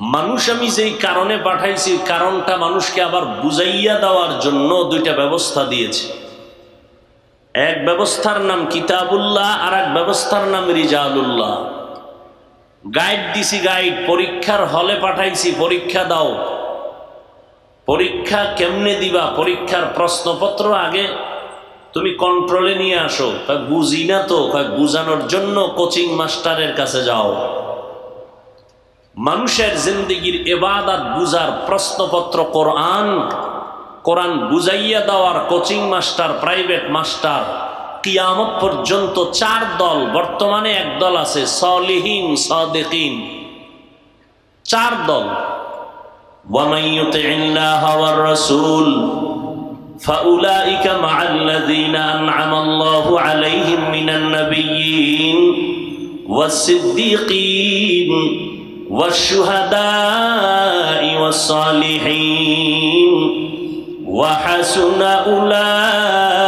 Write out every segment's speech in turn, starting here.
মানুষ আমি যেই কারণে পাঠাইছি, কারণটা মানুষকে আবার বুঝাইয়া দেওয়ার জন্য দুইটা ব্যবস্থা দিয়েছে। এক ব্যবস্থার নাম কিতাবুল্লাহ, আর এক ব্যবস্থার নাম রিজালুল্লাহ। গাইড দিছি, গাইড। পরীক্ষার হলে পাঠাইছি, পরীক্ষা দাও। পরীক্ষা কেমনে দিবা? পরীক্ষার প্রশ্নপত্র আগে তুমি কন্ট্রোলে নিয়ে আসো। বুঝি না তো? বুঝানোর জন্য কোচিং মাস্টারের কাছে যাও। মানুষের জিন্দগির এবাদাত বুঝার প্রশ্নপত্র কোরআন কোরআন বুঝাইয়া দেওয়ার কোচিং মাস্টার প্রাইভেট মাস্টার কিয়ামত পর্যন্ত চার দল বর্তমানে এক দল আছে সলিহীন সদেকিন চার দল ومن يطع الله والرسول فأولئك مع الذين أنعم الله عليهم من النبيين والصديقين والشهداء والصالحين وحسن أولئك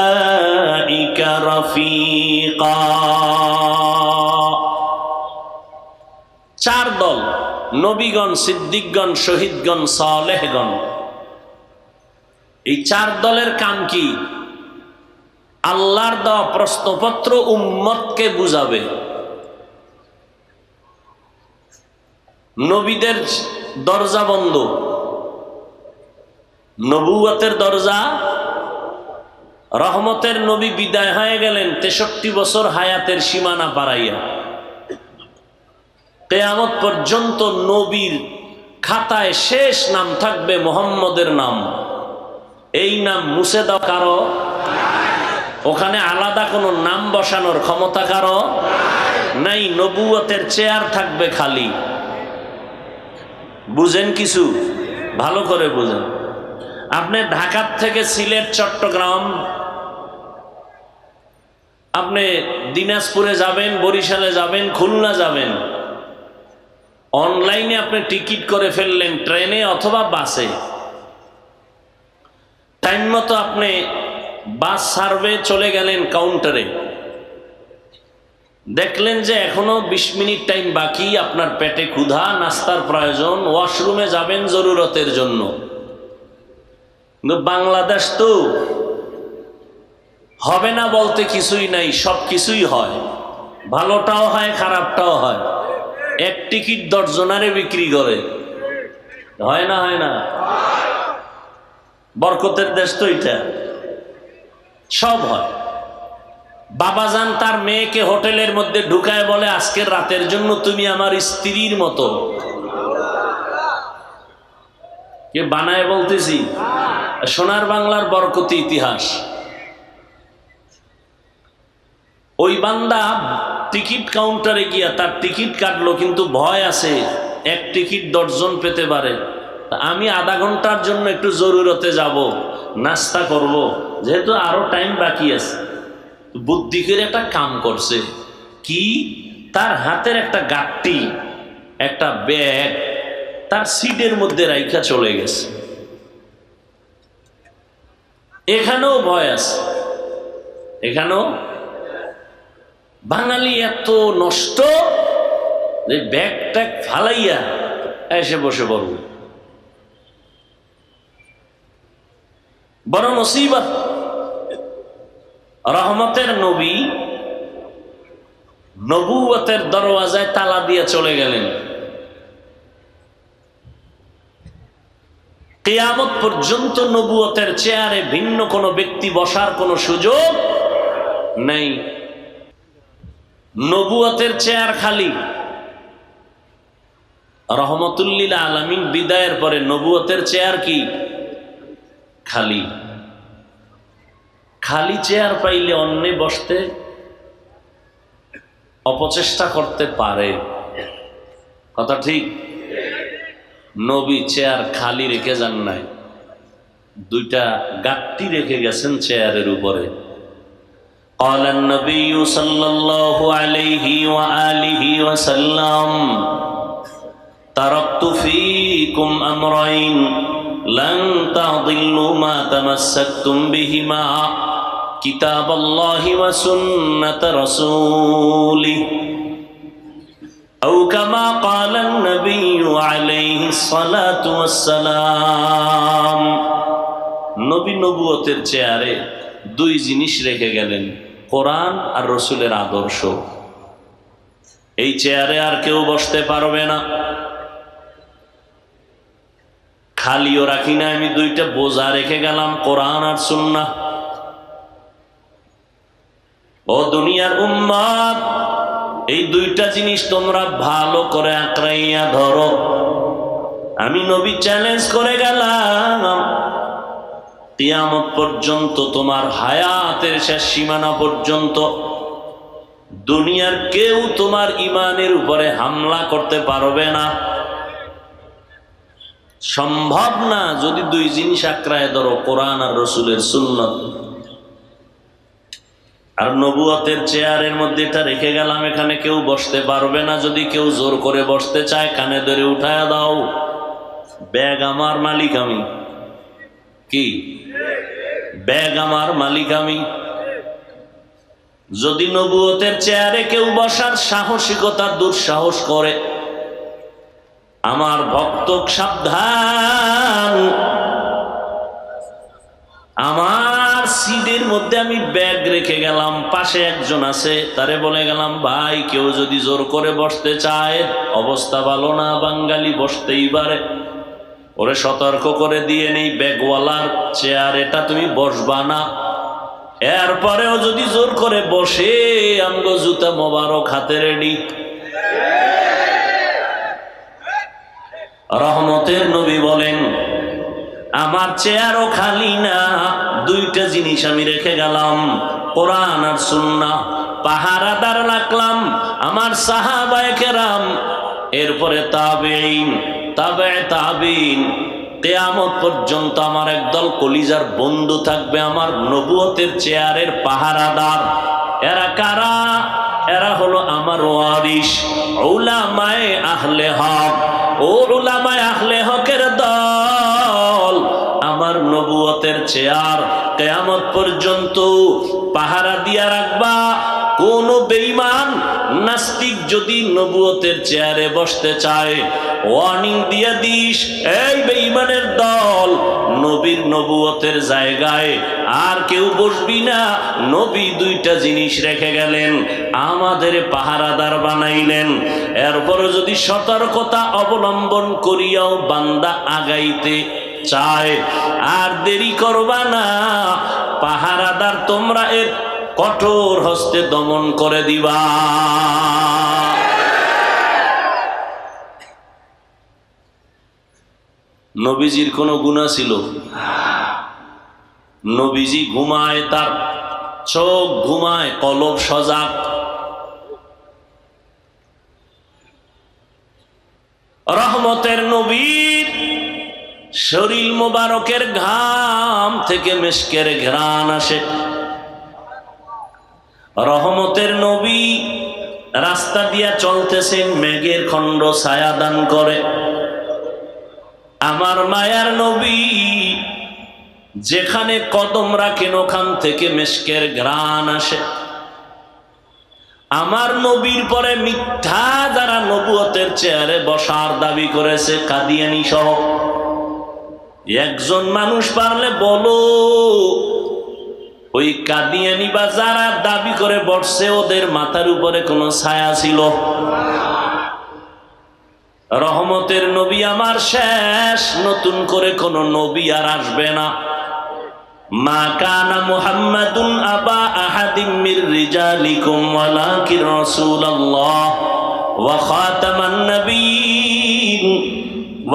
رفيقا চার দল নবীগণ সিদ্দিকগণ শহীদগণ সালেহগণ এই চার দলের কাম কি আল্লাহর দেওয়া প্রশ্নপত্র উম্মতকে বুঝাবে নবীদের দরজা বন্ধ। নবুয়াতের দরজা, রহমতের নবী বিদায় হয়ে গেলেন তেষট্টি বছর হায়াতের সীমানা পাড়াইয়া। কেয়ামত পর্যন্ত নবীর খাতায় শেষ নাম থাকবে মোহাম্মদের নাম। এই নাম মুছে দাও কারও? ওখানে আলাদা কোনো নাম বসানোর ক্ষমতা কারও? নাই নবুয়তের চেয়ার থাকবে খালি। বুঝেন কিছু? ভালো করে বুঝেন। আপনি ঢাকার থেকে সিলেট, চট্টগ্রাম, আপনি দিনাজপুরে যাবেন, বরিশালে যাবেন, খুলনা যাবেন। অনলাইনে আপনি টিকিট করে ফেললেন ট্রেনে অথবা বাসে। টাইম মতো আপনি বাস সার্ভে চলে গেলেন কাউন্টারে। দেখলেন যে এখনও বিশ মিনিট টাইম বাকি, আপনার পেটে ক্ষুধা, নাস্তার প্রয়োজন, ওয়াশরুমে যাবেন জরুরতের জন্য। বাংলাদেশ তো হবে না বলতে কিছুই নাই, সব কিছুই হয়। ভালোটাও হয়, খারাপটাও হয়। এক টিকিট দশজনারে বিক্রি করে। হয় না হয় না? বরকতের দেশ তো এটা। সব হয়। বাবাজান তার মেয়েকে হোটেলের মধ্যে ঢুকায় বলে, আজকের রাতের জন্য তুমি আমার স্ত্রীর মতো। কে বানায় বলতেছি? সোনার বাংলার বরকতি ইতিহাস। ওই বান্দা টিকিট কাউন্টারে গিয়া তার টিকিট কাটলো, কিন্তু ভয় আছে, এক টিকিট দশজন পেতে পারে। আমি আধা ঘণ্টার জন্য একটু জরুরতে যাব, নাস্তা করব, যেহেতু আরও টাইম বাকি আছে। বুদ্ধি করে একটা কাম করছে। কি? তার হাতের একটা গাট্টি, একটা ব্যাগ, তার সিটের মধ্যে রাইখা চলে গেছে। এখানেও ভয় আছে। এখানেও? বাঙালি এত নষ্ট যে ব্যাগ ট্যাগ ফালাইয়া এসে বসে বলব বড় নসিবত রহমতের নবী নবুয়তের দরওয়াজায় তালা দিয়ে চলে গেলেন। কেয়ামত পর্যন্ত নবুয়তের চেয়ারে ভিন্ন কোনো ব্যক্তি বসার কোনো সুযোগ নেই। নবুয়তের চেয়ার খালি। রহমতুল্লিল আলমিন বিদায়ের পরে নবুয়তের চেয়ার কি? খালি। খালি চেয়ার পাইলে অন্যে বসতে অপচেষ্টা করতে পারে কথা ঠিক নবী চেয়ার খালি রেখে যান নাই দুইটা গাট্টি রেখে গেছেন চেয়ারের উপরে قال النبي صلى الله عليه وآله وسلم تركت فيكم أمرين لن تضلوا ما تمسكتم بهما كتاب الله وسنة رسوله أو كما قال النبي عليه الصلاة والسلام নবী নবুয়তের চেয়ারে দুই জিনিস রেখে গেলেন কোরআন আর রসুলের আদর্শ এই চেয়ারে আর কেউ বসতে পারবে না খালিও রাখি না আমি দুইটা বোঝা রেখে গেলাম কোরআন আর সুন্না ও দুনিয়ার উম্মাদ এই দুইটা জিনিস তোমরা ভালো করে আঁকড়াইয়া ধরো। আমি নবী চ্যালেঞ্জ করে গেলাম তিয়ামত পর্যন্ত তোমার হায়াতের শেষ সীমানা পর্যন্ত দুনিয়ার কেউ তোমার ইমানের উপরে হামলা করতে পারবে না। সম্ভব না যদি দুই জিনিস আঁকড়ায় ধরো, কোরআন আর রসুলের সুন্নত। আর নবুয়তের চেয়ারের মধ্যে এটা রেখে গেলাম, এখানে কেউ বসতে পারবে না। যদি কেউ জোর করে বসতে চায়, কানে ধরে উঠায় দাও। ব্যাগ আমার মালিক আমি। কি? ব্যাগ আমার মালিক আমি। যদি নবুয়তের চেয়ারে কেউ বসার সাহসিকতা, দুঃসাহস করে, আমার ভক্ত সাবধান। আমার সিটের মধ্যে আমি ব্যাগ রেখে গেলাম, পাশে একজন আছে, তারে বলে গেলাম, ভাই, কেউ যদি জোর করে বসতে চায়, অবস্থা ভালো না, বাঙালি বসতেই পারে। ওরে সতর্ক করে দিয়ে নেই ব্যাগওয়ালার চেয়ার, এটা তুমি বসবা না। এরপরেও যদি জোর করে বসে আমগো জুতা মোবারক হাতে রেডি। রহমতের নবী বলেন, আমার চেয়ারও খালি না দুইটা জিনিস আমি রেখে গেলাম, কোরআন আর সুন্না পাহারাদার রাখলাম আমার সাহাবায় কেরাম। এরপরে তাবেইন তাবে তাবিন কেয়ামত পর্যন্ত আমার একদল কলিজার বন্ধু থাকবে আমার নবুয়তের চেয়ারের পাহারাদার। এরা কারা? এরা হলো আমার ওয়ারিস ওলামায়ে আহলে হক। ও ওলামায়ে আহলে হকের নবুয়তের চেয়ার কেয়ামত পর্যন্ত পাহারা দিয়া রাখবা। কোন বেঈমান নাস্তিক যদি নবুয়তের চেয়ারে বসতে চায় ওয়ার্নিং দিয়া দিস, এই বেঈমানের দল নবীর নবুয়তের জায়গায়, আর কেউ বসবি না। নবী দুইটা জিনিস রেখে গেলেন, আমাদের পাহারাদার বানাইলেন। এরপরে যদি সতর্কতা অবলম্বন করিয়াও বান্দা আগাইতে চায়, আর দেরি করবা না। পাহারাদার, তোমরা এর কঠোর হস্তে দমন করে দিবা। নবীজির কোনো গুণা ছিল? নবীজি ঘুমায়, তার চোখ ঘুমায়, কলব সজাগ। রহমতের নবীর শরীর মোবারকের ঘাম থেকে মেশকের ঘ্রাণ আসে। রহমতের নবী রাস্তা দিয়া চলতেছে মেঘের খণ্ড ছায়া দান করে। আমার মায়ার নবী যেখানে কদম রাখেন, ওখান থেকে মেশকের ঘ্রাণ আসে। আমার নবীর পরে মিথ্যা যারা নবুয়তের চেয়ারে বসার দাবি করেছে, কাদিয়ানি সহ একজন মানুষ পারলে বলো, ওই কাদিয়ানি বা যারা দাবি করে বসছে ওদের মাথার উপরে কোনো ছায়া ছিল? রহমতের নবী আমার শেষ, নতুন করে কোন নবী আর আসবে না। মা কানা আবা আহাদিম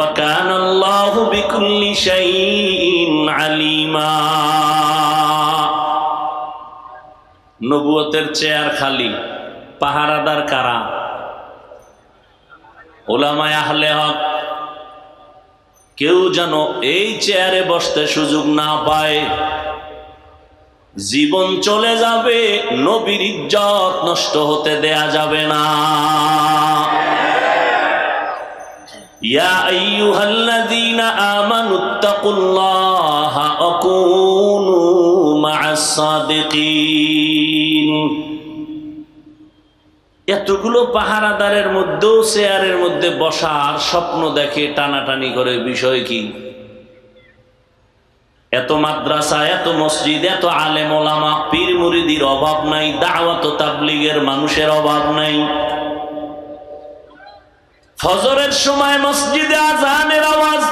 কানা আল্লাহু বিকুল্লি শাইইন আলিমা। নবুয়তের চেয়ার খালি, পাহারাদার কারা? ওলামায় আহলে হক, কেউ যেন এই চেয়ারে বসতে সুযোগ না পায়। জীবন চলে যাবে, নবীর ইজ্জত নষ্ট হতে দেয়া যাবে না। এতগুলো পাহারাদারের মধ্যেও চেয়ারের মধ্যে বসার স্বপ্ন দেখে টানাটানি করে বিষয় কি? এত মাদ্রাসা, এত মসজিদ, এত আলেম পীর মুরিদির অভাব নাই, দাওয়াত তাবলিগের মানুষের অভাব নাই। ফজরের সময় মসজিদে আজানের আওয়াজ,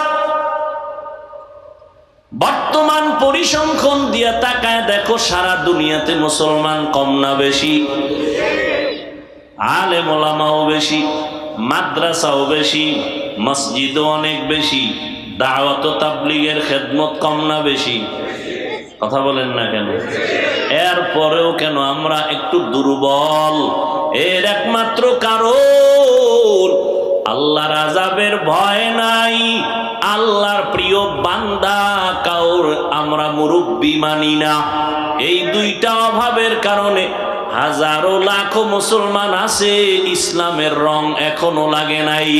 বর্তমান পরিসংখ্যান দিয়ে তাকায় দেখো, সারা দুনিয়াতে মুসলমান কম না বেশি, আলেম ওলামাও বেশি, মাদ্রাসাও বেশি, মসজিদও অনেক বেশি, দাওয়াত তাবলিগের খেদমত কম না বেশি। কথা বলেন না কেন? এর পরেও কেন আমরা একটু দুর্বল? এর একমাত্র মুরব্বী না। এই দুইটা অভাবের কারণে হাজারো লাখো মুসলমান আছে, ইসলামের রং এখনও লাগে নাই।